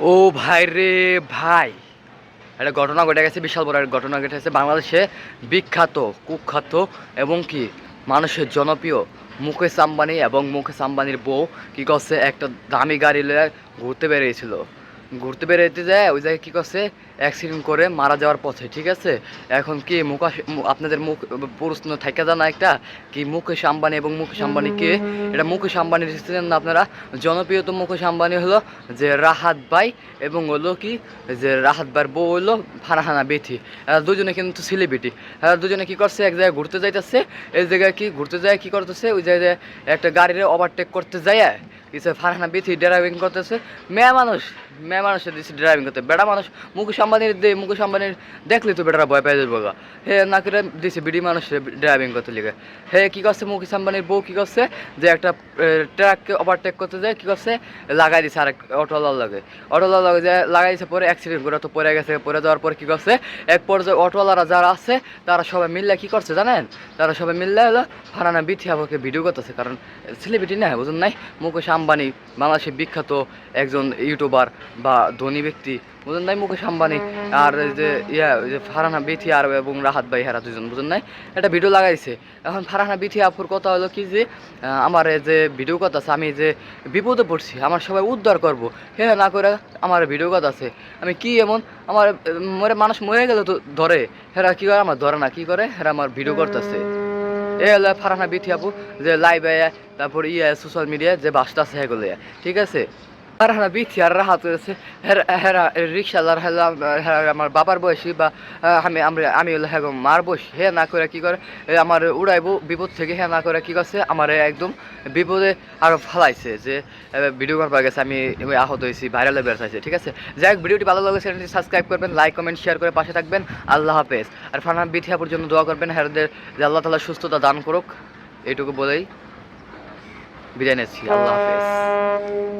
ও ভাই রে ভাই। একটা ঘটনা ঘটে গেছে, বিশাল বড় একটা ঘটনা ঘটে গেছে। বাংলাদেশে বিখ্যাত, কুখ্যাত এবং কি মানুষের জনপ্রিয় মুকেশ আম্বানি এবং মুকেশ আম্বানির বউ কি করছে, একটা দামি গাড়ি লয়ে ঘুরতে বেরিয়েছিল। ঘুরতে বেরোতে যায়, ওই জায়গায় কী করছে? অ্যাক্সিডেন্ট করে মারা যাওয়ার পথে, ঠিক আছে? এখন কি মুকাশ আপনাদের মুখ, প্রশ্ন থাকে জানা একটা? কি মুকেশ আম্বানি এবং মুকেশ আম্বানি কে? এটা মুকেশ আম্বানির ছিলেন না আপনারা? জনপ্রিয় তো মুকেশ আম্বানি হলো যে রাহাত ভাই এবং হলো কি? যে রাহাত ভাইয়ের বউ হলো ফারহানা বেথি। এরা দুজনে কিন্তু সেলিব্রিটি এরা দুজনে কি করছে? এক জায়গায় ঘুরতে যাইতেছে, এই জায়গায় কি ঘুরতে যায়, কি করতেছে? ওই জায়গায় একটা গাড়ির ওভারটেক করতে যায় কিছু ফারহানা বেথি ড্রাইভিং করতেছে। মেয়ে মানুষ মেয়ে মানুষের দিচ্ছে ড্রাইভিং করতে। বেড়া মানুষ, মুকেশ আম্বানির দে মুকেশ আম্বানির দেখলে তো বেটারা ভয় পাই যাব গা। হে না করে দিছে বিডি মানুষের ড্রাইভিং করতে লিগে। হে কী করছে মুকেশ আম্বানির বউ, কি করছে? যে একটা ট্রাককে ওভারটেক করতে যায়, কি করছে? লাগাই দিছে আরেক অটোলার লাগে। অটোলার লাগে যে লাগাই দিছে, পরে অ্যাক্সিডেন্ট করে তো পড়ে গেছে, পড়ে যাওয়ার পর কি করছে? এক পর্যায়ে অটোওয়ালারা যারা আছে, তারা সবাই মিললে কি করছে জানেন? তারা সবাই মিললে হলো ফারানা বিথিয়াবকে ভিডিও করতেছে। কারণ সেলিব্রিটি না বুঝুন নাই? মুকেশ আম্বানি বাংলাদেশের বিখ্যাত একজন ইউটিউবার বা ধনী ব্যক্তি, বুঝুন নাই মুকেশ আম্বানি? আর যে ইয়া যে ফারহানা বিথি আর এবং রাহাত ভাই হেরা দুজন বুঝুন নাই? একটা ভিডিও লাগাইছে। এখন ফারহানা বিথি আপুর কথা হলো কি যে আমার যে ভিডিও কথা আছে, আমি যে বিপদে পড়ছি, আমার সবাই উদ্ধার করব। হ্যাঁ না করে আমার ভিডিও কথা আছে। আমি কি এমন, আমার, মরে মানুষ মরে গেলে তো ধরে। হেরা কি করে? আমার ধরে না, কি করে? হেরা আমার ভিডিও করতেছে। এ হলো ফারহানা বিথি আপু, যে লাইভে তারপর ইয়ে সোশ্যাল মিডিয়ায় যে বাসটা আছে হেগুলো ঠিক আছে? ফারহানা বিথি আর রাহাত করেছে হেরা রিক্সালার হেলা হেরা আমার বাবার বয়সী বা আমি আমি হ্যাঁ মার বয়সী হে না করে কি করে আমার উড়াইবো বিপদ থেকে হ্যাঁ না করে কি করছে আমার একদম বিপদে আরও ফালাইছে যে ভিডিও করবার গেছে আমি আহত হয়েছি ভাইরালে বেরোচ্ছে ঠিক আছে যাই হোক ভিডিওটি ভালো লাগলে চ্যানেলটি সাবস্ক্রাইব করবেন লাইক কমেন্ট শেয়ার করে পাশে থাকবেন আল্লাহ হাফেজ আর ফারহান বিথিয়াপুর জন্য দোয়া করবেন হ্যারদের যে আল্লাহ তালা সুস্থতা দান করুক এইটুকু বলেই বিদায় নিচ্ছি আল্লাহ হাফেজ